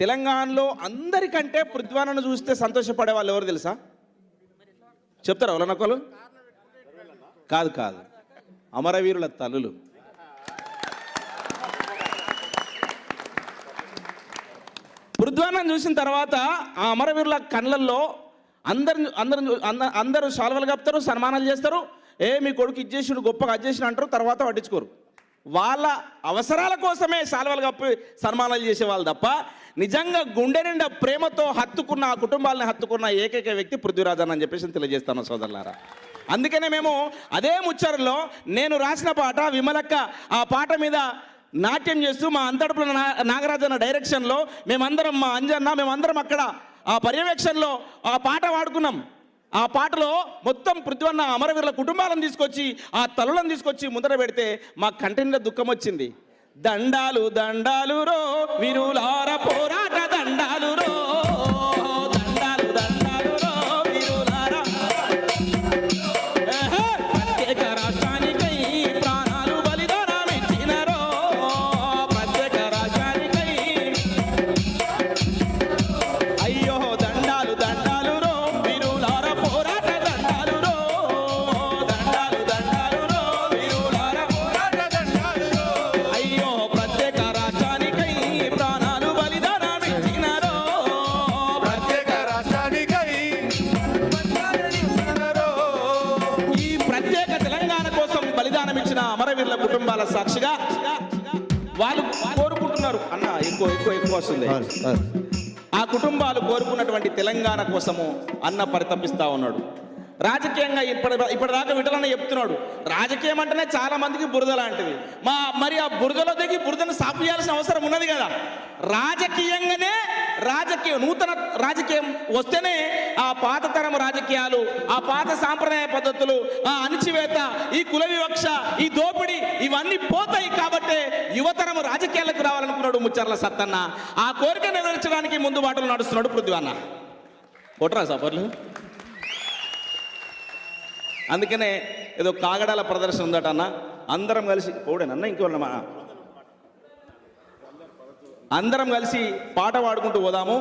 తెలంగాణలో అందరికంటే పృథ్వానను చూస్తే సంతోషపడే వాళ్ళు ఎవరు తెలుసా? చెప్తారా ఎవరన్నొక్కలు కాదు కాదు. అమరవీరుల తల్లులు. పృథ్వానం చూసిన తర్వాత ఆ అమరవీరుల కళ్ళల్లో అందరిని అందరు అందరూ శాలువలు కప్తారు సన్మానాలు చేస్తారు. ఏ మీ కొడుకు ఇచ్చేసిండు గొప్పగా అజ్జేసిన అంటారు తర్వాత పట్టించుకోరు. వాళ్ళ అవసరాల కోసమే సాల్వలు కప్పి సన్మానాలు చేసేవాళ్ళు తప్ప నిజంగా గుండె నిండా ప్రేమతో హత్తుకున్న ఆ కుటుంబాలను హత్తుకున్న ఏకైక వ్యక్తి పృథ్వీరాజన్ అని చెప్పేసి తెలియజేస్తాను సోదరులారా. అందుకనే మేము అదే ముచ్చరలో నేను రాసిన పాట విమలక్క ఆ పాట మీద నాట్యం చేస్తూ మా అంతడుపుల నా- నాగరాజన్న డైరెక్షన్లో మేమందరం మా అంజన్న మేమందరం అక్కడ ఆ పర్యవేక్షణలో ఆ పాట వాడుకున్నాం. ఆ పాటలో మొత్తం పృథ్వన్న అమరవీరుల కుటుంబాలను తీసుకొచ్చి ఆ తలులను తీసుకొచ్చి ముందర పెడితే మా కంటిలో దుఃఖం వచ్చింది. దండాలు దండాలు రో విరులార పోరా అమరవీరుల కుటుంబాల సాక్షిగా వాళ్ళు కోరుకుంటున్నారు. అన్న ఎక్కువ ఎక్కువ ఎక్కువ వస్తుంది. ఆ కుటుంబాలు కోరుకున్నటువంటి తెలంగాణ కోసము అన్న పరితపిస్తా ఉన్నాడు. రాజకీయంగా ఇప్పటి ఇప్పటిదాకా విటలన్న చెప్తున్నాడు. రాజకీయం అంటేనే చాలా మందికి బురద లాంటిది. మా మరి ఆ బురదలో దిగి బురదను సాపు చేయాల్సిన అవసరం ఉన్నది కదా. రాజకీయంగానే రాజకీయం నూతన రాజకీయం వస్తేనే ఆ పాత తరం రాజకీయాలు ఆ పాత సాంప్రదాయ పద్ధతులు ఆ అణిచివేత ఈ కుల వివక్ష ఈ దోపిడీ ఇవన్నీ పోతాయి కాబట్టే యువతరం రాజకీయాలకు రావాలనుకున్నాడు ముచ్చర్ల సత్తన్న. ఆ కోరిక నెరవేర్చడానికి ముందు బాటలు నడుస్తున్నాడు పృథ్వన్న కొట్టరా సపర్లు అందుకనే ఏదో కాగడాల ప్రదర్శన ఉందట అన్న. అందరం కలిసి పోడేనన్న ఇంకోనమ్మా అందరం కలిసి పాట పాడుకుంటూ పోదాము.